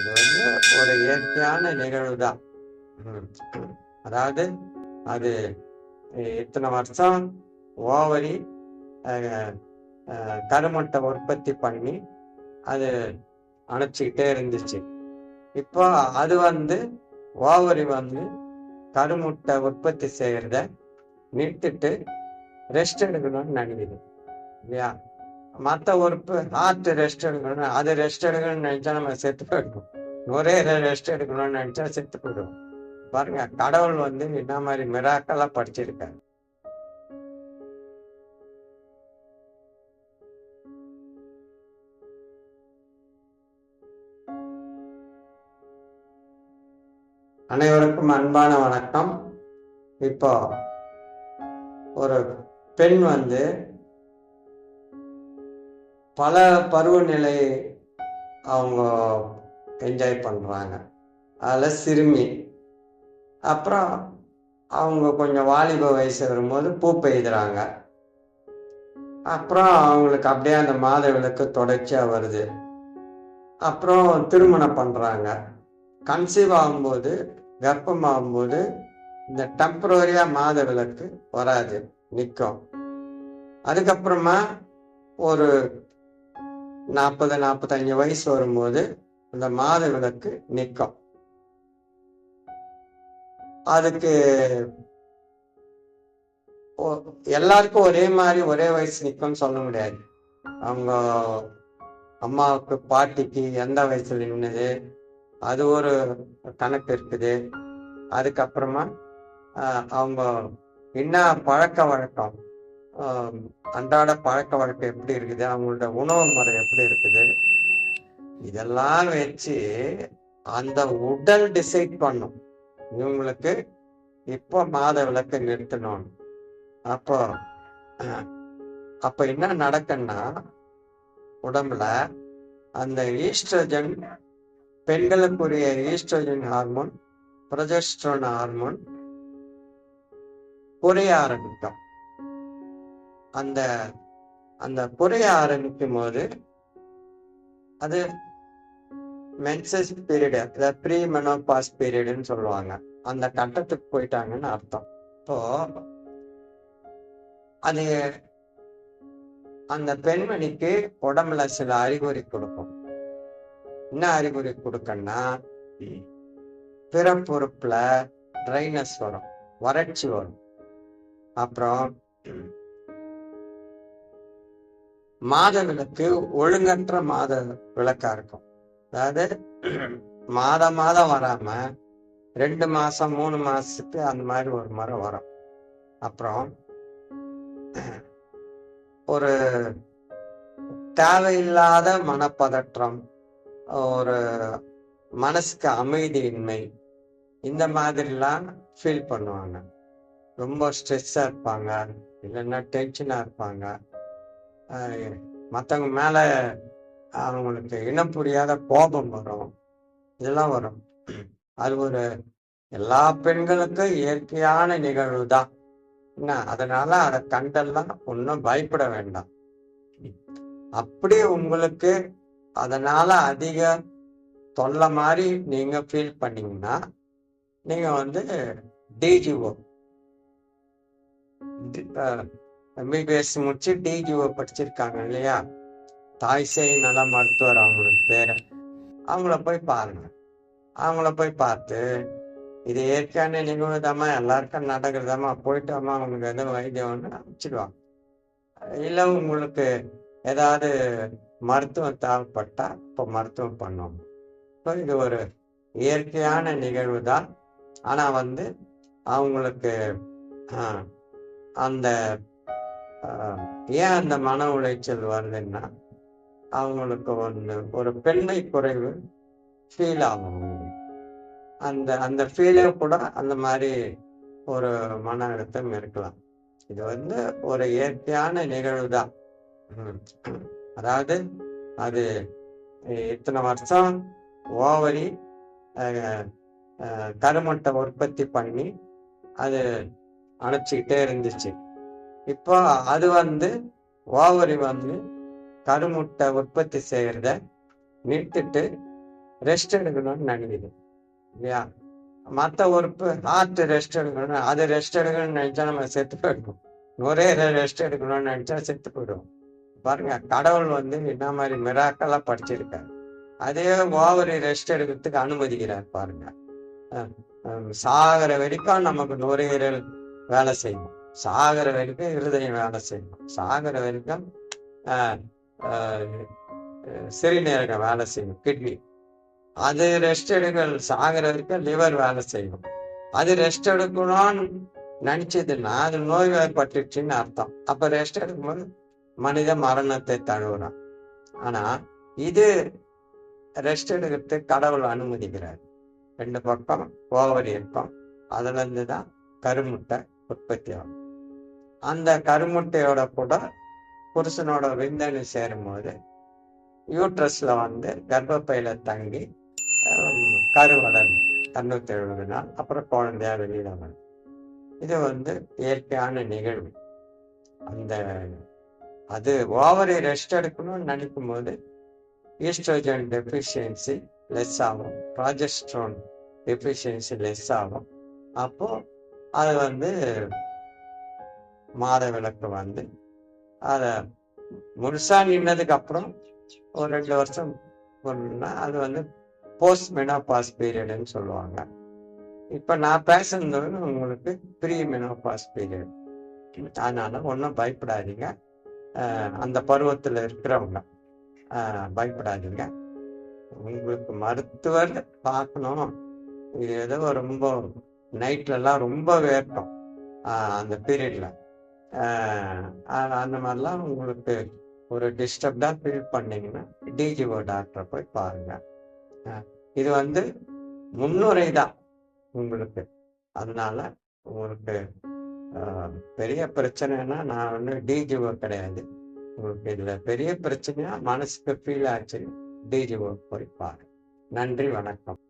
இது வந்து ஒரு இயற்கையான நிகழ்வு தான். அதாவது அது இத்தனை வருஷம் ஓவரி கருமட்டை உற்பத்தி பண்ணி அது அணைச்சிக்கிட்டே இருந்துச்சு. இப்போ அது வந்து ஓவரி வந்து கருமுட்டை உற்பத்தி செய்யறத நிறுத்திட்டு ரெஸ்ட் எடுக்கணும்னு நினைக்குது. இல்லையா? மற்ற உறுப்பு ஹார்ட் ரெஸ்ட் எடுக்கணும் அது ரெஸ்ட் எடுக்கணும்னு நினைச்சா நம்ம செத்து போயிடும் ஒரே ரெஸ்ட் எடுக்கணும்னு நினைச்சா செத்து போயிடும் பாருங்க கடவுள் வந்து என்ன மாதிரி மிராக்கலா படிச்சிருக்காரு. அனைவருக்கும் அன்பான வணக்கம். இப்போ ஒரு பெண் வந்து பல பருவநிலை அவங்க என்ஜாய் பண்ணுறாங்க அதில் சிறுமி. அப்புறம் அவங்க கொஞ்சம் வாலிப வயசு வரும்போது பூ பெய்துறாங்க. அப்புறம் அவங்களுக்கு அப்படியே அந்த மாத விளக்கு தொடர்ச்சியாக வருது. அப்புறம் திருமணம் பண்ணுறாங்க கன்சீவ் ஆகும்போது கர்ப்பம் ஆகும்போது இந்த டெம்பரரியாக மாத விளக்கு வராது நிற்கும் அதுக்கப்புறமா ஒரு நாற்பது நாற்பத்தஞ்சு வயசு வரும்போது அந்த மாத விளக்கு நிற்கும். அதுக்கு எல்லாருக்கும் ஒரே மாதிரி ஒரே வயசு நிற்கும்னு சொல்ல முடியாது. அவங்க அம்மாவுக்கு பாட்டிக்கு எந்த வயசுல நின்னுது அது ஒரு கணக்கு இருக்குது. அதுக்கப்புறமா அவங்க என்ன பழக்க வழக்கம்? அன்றாட பழக்க வழக்கம் எப்படி இருக்குது? அவங்களோட உணவு முறை எப்படி இருக்குது? இதெல்லாம் வச்சு அந்த உடல் டிசைட் பண்ணும். இவங்களுக்கு இப்போ மாத விளக்கு நிறுத்தணும். அப்போ அப்ப என்ன நடக்குன்னா உடம்புல அந்த ஈஸ்ட்ரஜன் பெண்களுக்குரிய ஈஸ்ட்ரஜன் ஹார்மோன் ப்ரொஜெஸ்ட்ரோன் ஹார்மோன் குறைய ஆரம்பிக்கும். அந்த அந்த குறைய ஆரம்பிக்கும் போது அது மென்சஸ் பீரியடு அதாவது ப்ரீ மெனோபாஸ் பீரியடுன்னு சொல்லுவாங்க. அந்த கட்டத்துக்கு போயிட்டாங்கன்னு அர்த்தம். இப்போ அது அந்த பெண்மணிக்கு உடம்புல சில அறிகுறி கொடுக்கும். என்ன அறிகுறி கொடுக்கன்னா பிறப்புறுப்புல ட்ரைனஸ் வரும் வறட்சி வரும். அப்புறம் மாத விளக்கு ஒழுங்கற்ற மாத விளக்கா இருக்கும். அதாவது மாதம் மாதம் வராம ரெண்டு மாசம் மூணு மாசத்துக்கு அந்த மாதிரி ஒரு முறை வரும். அப்புறம் ஒரு தேவையில்லாத மனப்பதற்றம் ஒரு மனசுக்கு அமைதியின்மை இந்த மாதிரிலாம் ஃபீல் பண்ணுவாங்க. ரொம்ப ஸ்ட்ரெஸ்ஸாக இருப்பாங்க இல்லைன்னா டென்ஷனாக இருப்பாங்க. மற்றவங்க மேலே அவங்களுக்கு இனம் புரியாத கோபம் வரும். இதெல்லாம் வரும். அது ஒரு எல்லா பெண்களுக்கும் இயற்கையான நிகழ்வு தான். என்ன? அதனால அதை கண்டெல்லாம் ஒன்றும் பயப்பட வேண்டாம். அப்படி உங்களுக்கு அதனால அதிக தொல்லை மாதிரி நீங்க ஃபீல் பண்ணீங்கன்னா நீங்க வந்து டிஜிஓ எம்பிபிஎஸ் முடிச்சு டிஜிஓ படிச்சிருக்காங்க இல்லையா? தாய் சேய் நல மருத்துவர் அவங்களுக்கு பேரு. அவங்கள போய் பாருங்க. அவங்கள போய் பார்த்து இது ஏற்கனவே நிகழ்வுதாம்மா எல்லாருக்கும் நடக்கிறதாமா போயிட்டோமா அவங்களுக்கு எதுவும் வைத்தியம்னு அனுப்பிச்சிடுவாங்க. இல்லை உங்களுக்கு ஏதாவது மருத்துவம் தேவைப்பட்டா இப்போ மருத்துவம் பண்ணுவோம். இப்போ இது ஒரு இயற்கையான நிகழ்வு தான் ஆனால் வந்து அவங்களுக்கு அந்த ஏன் அந்த மன உளைச்சல் வருதுன்னா அவங்களுக்கு ஒன்று ஒரு பெண்மை குறைவு ஃபீல் ஆகும். அந்த அந்த ஃபீலே கூட அந்த மாதிரி ஒரு மன அழுத்தம் இருக்கலாம். இது வந்து ஒரு இயற்கையான நிகழ்வு தான். அதாவது அது இத்தனை வருஷம் ஓவரி கருமட்டை உற்பத்தி பண்ணி அது அணைச்சிக்கிட்டே இருந்துச்சு. இப்போ அது வந்து ஓவரி வந்து கருமுட்டை உற்பத்தி செய்யறத நிறுத்திட்டு ரெஸ்ட் எடுக்கணும்னு நினைக்குது. இல்லையா? மற்ற உறுப்பு ஹார்ட் ரெஸ்ட் எடுக்கணும் அது ரெஸ்ட் எடுக்கணும்னு நினைச்சா நம்ம செத்து போயிடுவோம். நுரையீரல் ரெஸ்ட் எடுக்கணும்னு நினைச்சா செத்து போயிடுவோம். பாருங்க கடவுள் வந்து என்ன மாதிரி மிராக்கெல்லாம் படிச்சிருக்காரு. அதே ஓவரி ரெஸ்ட் எடுக்கிறதுக்கு அனுமதிக்கிறார் பாருங்க. சாகிற வரைக்கும் நமக்கு நுரையீரல் வேலை செய்யும். சாகிற வரைக்கும் இருதயம் வேலை செய்யணும் சாகிற வரைக்கும் ஆஹ் ஆஹ் சிறுநீரகம் வேலை செய்யணும் கிட்னி. அது ரெஸ்ட் எடுக்க சாகிற வரைக்கும் லிவர் வேலை செய்யும். அது ரெஸ்ட் எடுக்கணும்னு நினைச்சதுன்னா அது நோய்வாய்ப்பட்டுச்சுன்னு அர்த்தம். அப்ப ரெஸ்ட் எடுக்கும்போது மனித மரணத்தை தழுவுறான் ஆனா இது ரெஸ்ட் எடுக்கிறதுக்கு கடவுள் அனுமதிக்கிறார். ரெண்டு பக்கம் ஓவர் இருக்கும் அதுல இருந்து தான் கருமுட்டை உற்பத்தி ஆகும். அந்த கருமுட்டையோட கூட புருஷனோட விந்தணு சேரும்போது யூட்ரஸ்ல வந்து கர்ப்பப்பையில தங்கி ஹம், கரு வளரும் தொண்ணூத்தி எழுபது நாள் அப்புறம் குழந்தையா வெளியில வரும். இது வந்து இயற்கையான நிகழ்வு. அந்த அது ஓவரி ரெஸ்ட் எடுக்கணும்னு நினைக்கும் போது ஈஸ்ட்ரோஜன் டெஃபிஷியன்சி லெஸ் ஆகும். ப்ராஜெஸ்ட்ரோன் டெஃபிஷியன்சி லெஸ் ஆகும். அப்போ அது வந்து மாத விளக்கு வந்து அதை முழுசா நின்னதுக்கு அப்புறம் ஒரு ரெண்டு வருஷம் போனா அது வந்து போஸ்ட் மெனோபாஸ் பீரியடுன்னு சொல்லுவாங்க. இப்ப நான் பேசுறது உங்களுக்கு ப்ரீ மெனோபாஸ் பீரியட் அதனால ஒன்றும் பயப்படாதீங்க. அந்த பருவத்தில் இருக்கிறவங்க பயப்படாதீங்க. உங்களுக்கு மருத்துவர் பார்க்கணும். இது ஏதோ ரொம்ப நைட்லலாம் ரொம்ப வேர்க்கும். அந்த பீரியட்ல அந்த மாதிரிலாம் உங்களுக்கு ஒரு டிஸ்டர்ப்டாக ஃபீல் பண்ணீங்கன்னா டிஜிஓ டாக்டரை போய் பாருங்க. இது வந்து முன்னுரை தான் உங்களுக்கு. அதனால உங்களுக்கு பெரிய பிரச்சனைனா நான் வந்து டிஜிஓ கிடையாது. உங்களுக்கு இதுல பெரிய பிரச்சனையா மனசுக்கு ஃபீல் ஆச்சு டிஜிஓ போய் பாருங்க. நன்றி வணக்கம்.